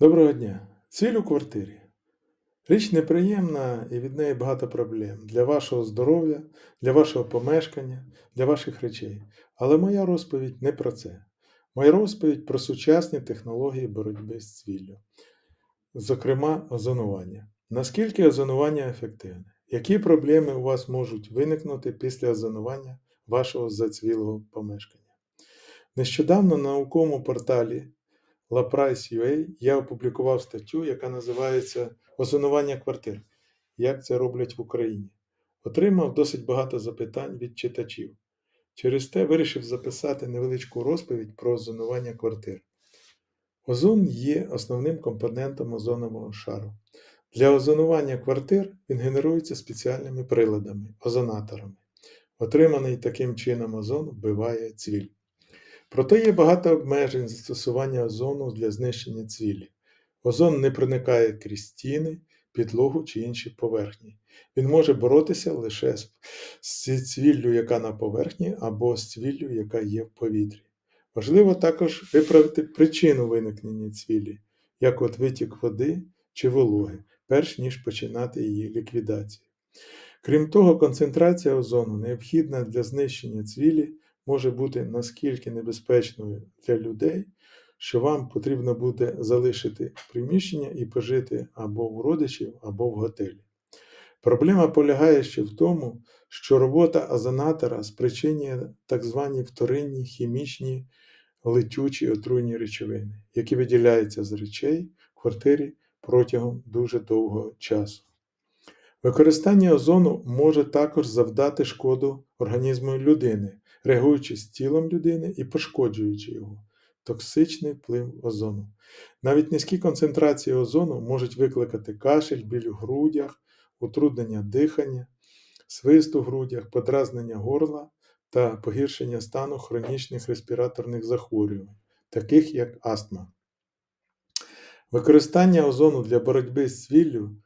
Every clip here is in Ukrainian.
Доброго дня! Цвіль у квартирі. Річ неприємна і від неї багато проблем для вашого здоров'я, для вашого помешкання, для ваших речей. Але моя розповідь не про це. Моя розповідь про сучасні технології боротьби з цвіллю, зокрема, озонування. Наскільки озонування ефективне? Які проблеми у вас можуть виникнути після озонування вашого зацвілого помешкання? Нещодавно на науковому порталі LaPrice.ua я опублікував статтю, яка називається Озонування квартир. Як це роблять в Україні. Отримав досить багато запитань від читачів. Через те вирішив записати невеличку розповідь про озонування квартир. Озон є основним компонентом озонового шару. Для озонування квартир він генерується спеціальними приладами, озонаторами. Отриманий таким чином озон вбиває цвіль. Проте є багато обмежень застосування озону для знищення цвілі. Озон не проникає крізь стіни, підлогу чи інші поверхні. Він може боротися лише з цвіллю, яка на поверхні, або з цвіллю, яка є в повітрі. Важливо також виправити причину виникнення цвілі, як от витік води чи вологи, перш ніж починати її ліквідацію. Крім того, концентрація озону, необхідна для знищення цвілі, може бути наскільки небезпечною для людей, що вам потрібно буде залишити приміщення і пожити або у родичів, або в готелі. Проблема полягає ще в тому, що робота озонатора спричинює так звані вторинні хімічні летючі отруйні речовини, які виділяються з речей в квартирі протягом дуже довгого часу. Використання озону може також завдати шкоду організму людини, реагуючи з тілом людини і пошкоджуючи його. Токсичний вплив озону. Навіть низькі концентрації озону можуть викликати кашель, біль у грудях, утруднення дихання, свист у грудях, подразнення горла та погіршення стану хронічних респіраторних захворювань, таких як астма. Використання озону для боротьби з цвіллю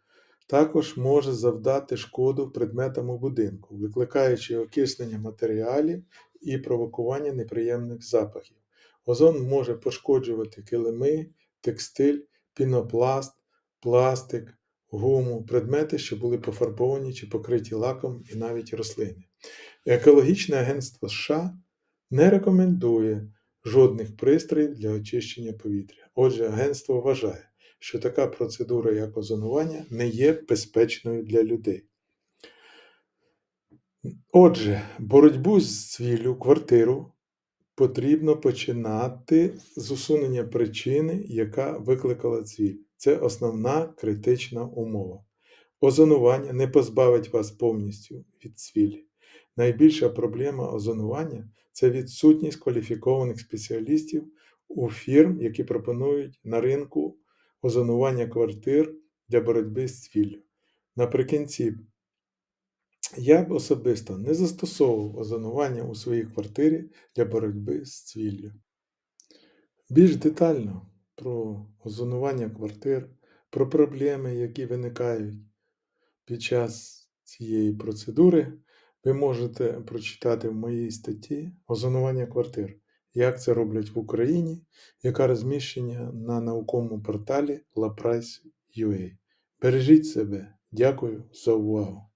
також може завдати шкоду предметам у будинку, викликаючи окиснення матеріалів і провокування неприємних запахів. Озон може пошкоджувати килими, текстиль, пінопласт, пластик, гуму, предмети, що були пофарбовані чи покриті лаком і навіть рослини. Екологічне агентство США не рекомендує жодних пристроїв для очищення повітря. Отже, агентство вважає, що така процедура, як озонування, не є безпечною для людей. Отже, боротьбу з цвіллю квартиру потрібно починати з усунення причини, яка викликала цвіль. Це основна критична умова. Озонування не позбавить вас повністю від цвілі. Найбільша проблема озонування це відсутність кваліфікованих спеціалістів у фірм, які пропонують на ринку озонування квартир для боротьби з цвіллю. Наприкінці, я б особисто не застосовував озонування у своїй квартирі для боротьби з цвіллю. Більш детально про озонування квартир, про проблеми, які виникають під час цієї процедури, ви можете прочитати в моїй статті Озонування квартир як це роблять в Україні, яка розміщення на науковому порталі LaPrice.ua. Бережіть себе. Дякую за увагу!